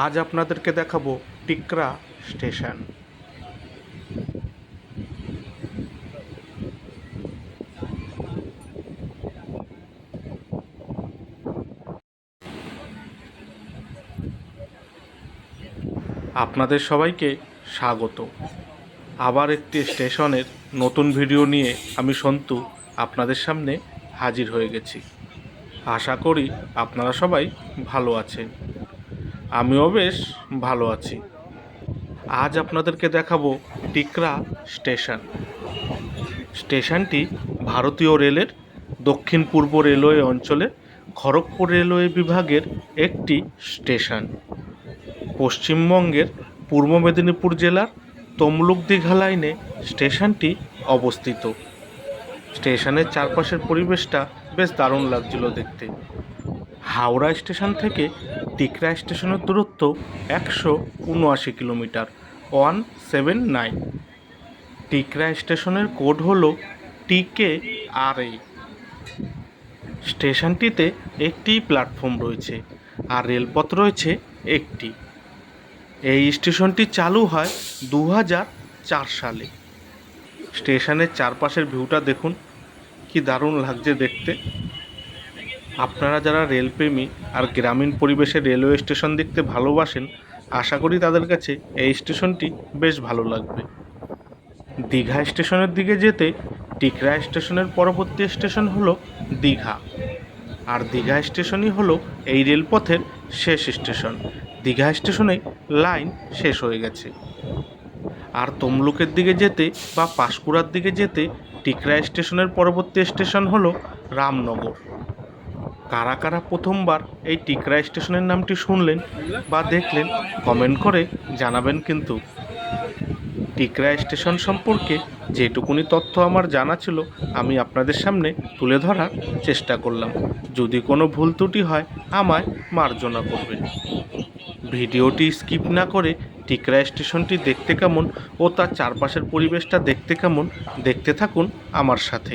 আজ আপনাদেরকে দেখাবো টিকরা স্টেশন। আপনাদের সবাইকে স্বাগত। আবার একটি স্টেশনের নতুন ভিডিও নিয়ে আমি সন্তু আপনাদের সামনে হাজির হয়ে গেছি। আশা করি আপনারা সবাই ভালো আছেন। আমিও বেশ ভালো আছি। আজ আপনাদেরকে দেখাবো টিকরা স্টেশন। স্টেশনটি ভারতীয় রেলের দক্ষিণ পূর্ব রেলওয়ে অঞ্চলে খড়গপুর রেলওয়ে বিভাগের একটি স্টেশন। পশ্চিমবঙ্গের পূর্ব মেদিনীপুর জেলার তমলুক দীঘা লাইনে স্টেশনটি অবস্থিত। স্টেশনের চারপাশের পরিবেশটা বেশ দারুণ লাগছিল দেখতে। হাওড়া স্টেশন থেকে টিকরা স্টেশনের দূরত্ব একশো উনআশি kilometre, one seven nine. Tikra স্টেশনের কোড হলো টিকে আর এ স্টেশনটিতে একটি প্ল্যাটফর্ম রয়েছে আর রেলপথ রয়েছে একটি। এই স্টেশনটি চালু হয় দু সালে। স্টেশনের চারপাশের ভিউটা দেখুন, কি দারুণ লাগছে দেখতে। আপনারা যারা রেলপ্রেমী আর গ্রামীণ পরিবেশে রেলওয়ে স্টেশন দেখতে ভালোবাসেন, আশা করি তাদের কাছে এই স্টেশনটি বেশ ভালো লাগবে। দীঘা স্টেশনের দিকে যেতে টিকরা স্টেশনের পরবর্তী স্টেশন হলো দীঘা। আর দীঘা স্টেশনই হলো এই রেলপথের শেষ স্টেশন। দীঘা স্টেশনে লাইন শেষ হয়ে গেছে। আর তমলুকের দিকে যেতে বা পাঁশকুড়ার দিকে যেতে টিকরা স্টেশনের পরবর্তী স্টেশন হলো রামনগর। কারা কারা প্রথমবার এই টিকরা স্টেশনের নামটি শুনলেন বা দেখলেন, কমেন্ট করে জানাবেন কিন্তু। টিকরা স্টেশন সম্পর্কে যেটুকুনি তথ্য আমার জানা ছিল, আমি আপনাদের সামনে তুলে ধরার চেষ্টা করলাম। যদি কোনো ভুল ত্রুটি হয়, আমায় মার্জনা করবেন। ভিডিওটি স্কিপ না করে টিকরা স্টেশনটি দেখতে কেমন ও তার চারপাশের পরিবেশটা দেখতে কেমন, দেখতে থাকুন আমার সাথে।